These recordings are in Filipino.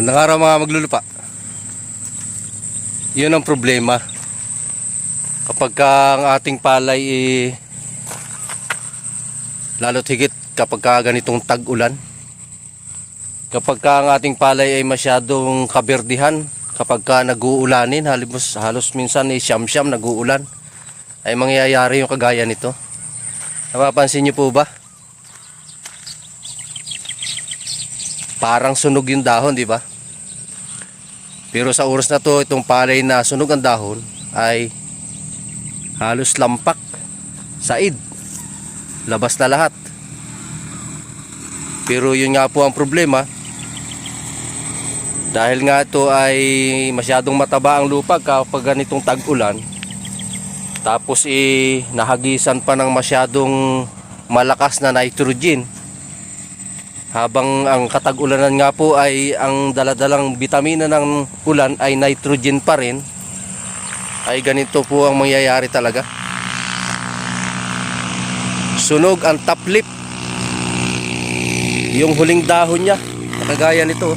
Magandang araw mga maglulupa. Yun ang problema. Kapag ka ang ating palay eh, lalo't higit kapag ka ganitong tag-ulan. Kapag ka ang ating palay ay masyadong kaberdihan, kapag ka nag-uulanin, halos, halos minsan ay siyam-siyam nag-uulan, ay mangyayari yung kagaya nito. Napapansin niyo po ba? Parang sunog yung dahon, di ba? Pero sa oras na to, itong palay na sunog ang dahon ay halos lampak, said. Labas na lahat. Pero yun nga po ang problema. Dahil nga ito ay masyadong mataba ang lupa kapag ganitong tag-ulan. Tapos eh, nahagisan pa ng masyadong malakas na nitrogen habang ang katag-ulanan nga po ay ang daladalang bitamina ng ulan ay nitrogen pa rin ay ganito po ang mangyayari talaga. Sunog ang top lip yung huling dahon niya kagaya nito.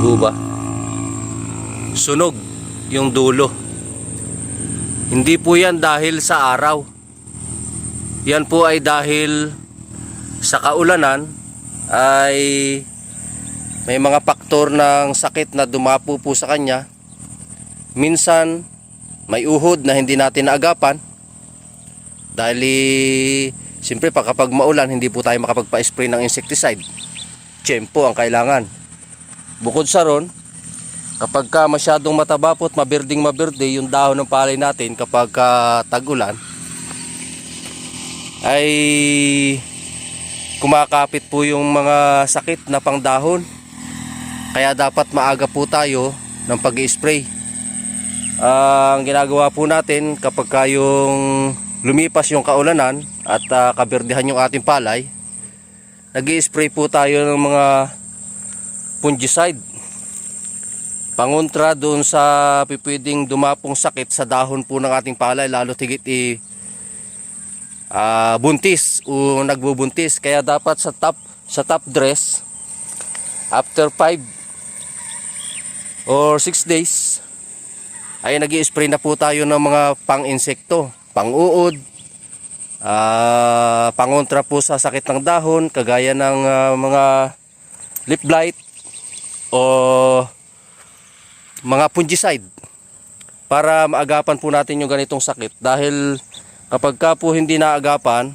Buba. sunog yung dulo. Hindi po yan dahil sa araw yan po ay dahil sa kaulanan ay may mga faktor ng sakit na dumapo po sa kanya. Minsan may uhod na hindi natin naagapan dahil siyempre pa kapag maulan hindi po tayo makapagpa-spray ng insecticide. Tiyempo ang kailangan. Bukod sa ron, kapag ka masyadong mataba po at maberding maberde yung dahon ng palay natin kapag ka tag-ulan, ay kumakapit po yung mga sakit na pangdahon. Kaya dapat maaga po tayo ng pag-spray. ang ginagawa po natin kapag ka yung lumipas yung kaulanan at uh, kaberdehan yung ating palay, nag spray po tayo ng mga fungicide. Pangontra doon sa pipwedeng dumapong sakit sa dahon po ng ating palay, lalo tigit i ah, buntis. O nagbubuntis. Kaya dapat sa top sa top dress after 5 or 6 days ay nag spray na po tayo ng mga pang-insekto, pang-uod, ah, pangontra po sa sakit ng dahon, kagaya ng ah, mga lip blight o mga fungicide. Para maagapan po natin yung ganitong sakit. Dahil Kapag ka po hindi naagapan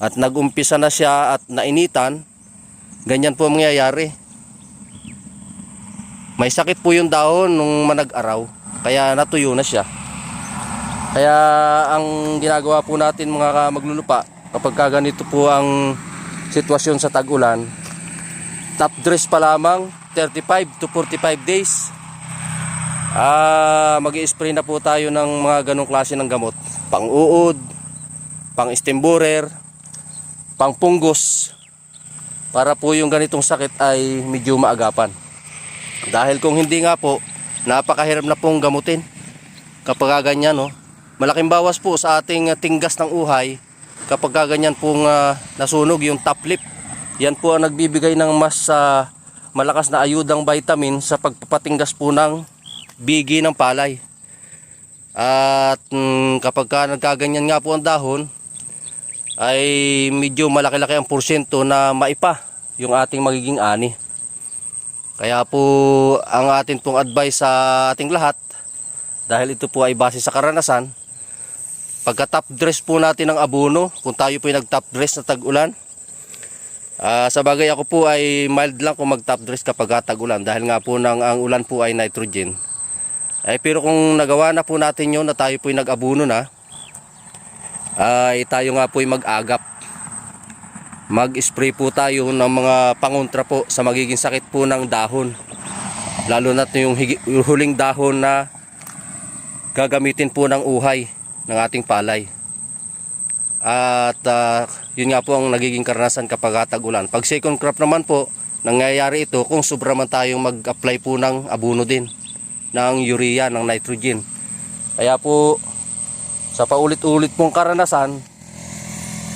at nagumpisa na siya at nainitan, ganyan po ang mangyayari. May sakit po yung dahon nung manag-araw, kaya natuyo na siya. Kaya ang ginagawa po natin mga maglulupa, kapag ka ganito po ang sitwasyon sa tag-ulan, top dress pa lamang, 35 to 45 days, Ah, magi-spray na po tayo ng mga ganong klase ng gamot. Pang-uod, pang-stemborer, pang-punggos para po yung ganitong sakit ay medyo maagapan. Dahil kung hindi nga po, napakahirap na pong gamutin. Kapag ganyan, no, malaking bawas po sa ating tinggas ng uhay kapag ganyan pong uh, nasunog yung top lip. Yan po ang nagbibigay ng mas uh, malakas na ayudang vitamin sa pagpapatinggas po ng bigi ng palay. At mm, kapag ka nagkaganyan nga po ang dahon, ay medyo malaki-laki ang porsyento na maipa yung ating magiging ani. Kaya po ang atin pong advice sa ating lahat, dahil ito po ay base sa karanasan, pagka top dress po natin ng abono, kung tayo po ay nag top dress na tag-ulan, Uh, sa bagay ako po ay mild lang kung mag top dress kapag tag-ulan dahil nga po nang ang ulan po ay nitrogen. Eh, pero kung nagawa na po natin yon na tayo po ay nag-abuno na, ay tayo nga po ay mag-agap. Mag-spray po tayo ng mga pangontra po sa magiging sakit po ng dahon. Lalo na yung huling dahon na gagamitin po ng uhay ng ating palay. At uh, yun nga po ang nagiging karanasan kapag tag-ulan. Pag second crop naman po, nangyayari ito kung sobra man tayong mag-apply po ng abuno din ng urea, ng nitrogen. Kaya po sa paulit-ulit pong karanasan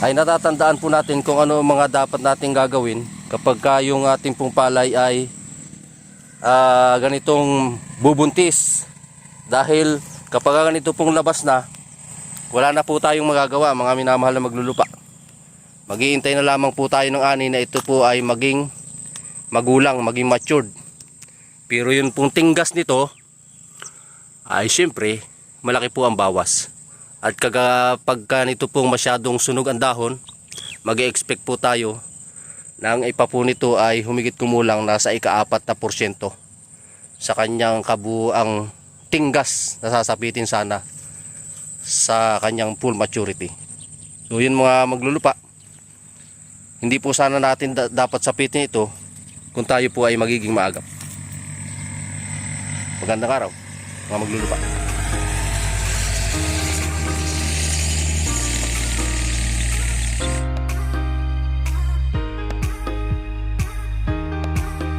ay natatandaan po natin kung ano ang mga dapat nating gagawin kapag ka yung ating pong palay ay ah, ganitong bubuntis. Dahil kapag ka ganito pong labas na, wala na po tayong magagawa mga minamahal na maglulupa. Maghihintay na lamang po tayo ng ani na ito po ay maging magulang, maging matured. Pero yun pong tinggas nito ay siyempre malaki po ang bawas. At kapag nito pong masyadong sunog ang dahon, mag expect po tayo na ang ipa po nito ay humigit kumulang nasa ikaapat na porsyento sa kanyang kabuang tinggas na sasapitin sana sa kanyang full maturity. So yun mga maglulupa, hindi po sana natin da- dapat sapitin ito kung tayo po ay magiging maagap. Magandang araw, 我们先别。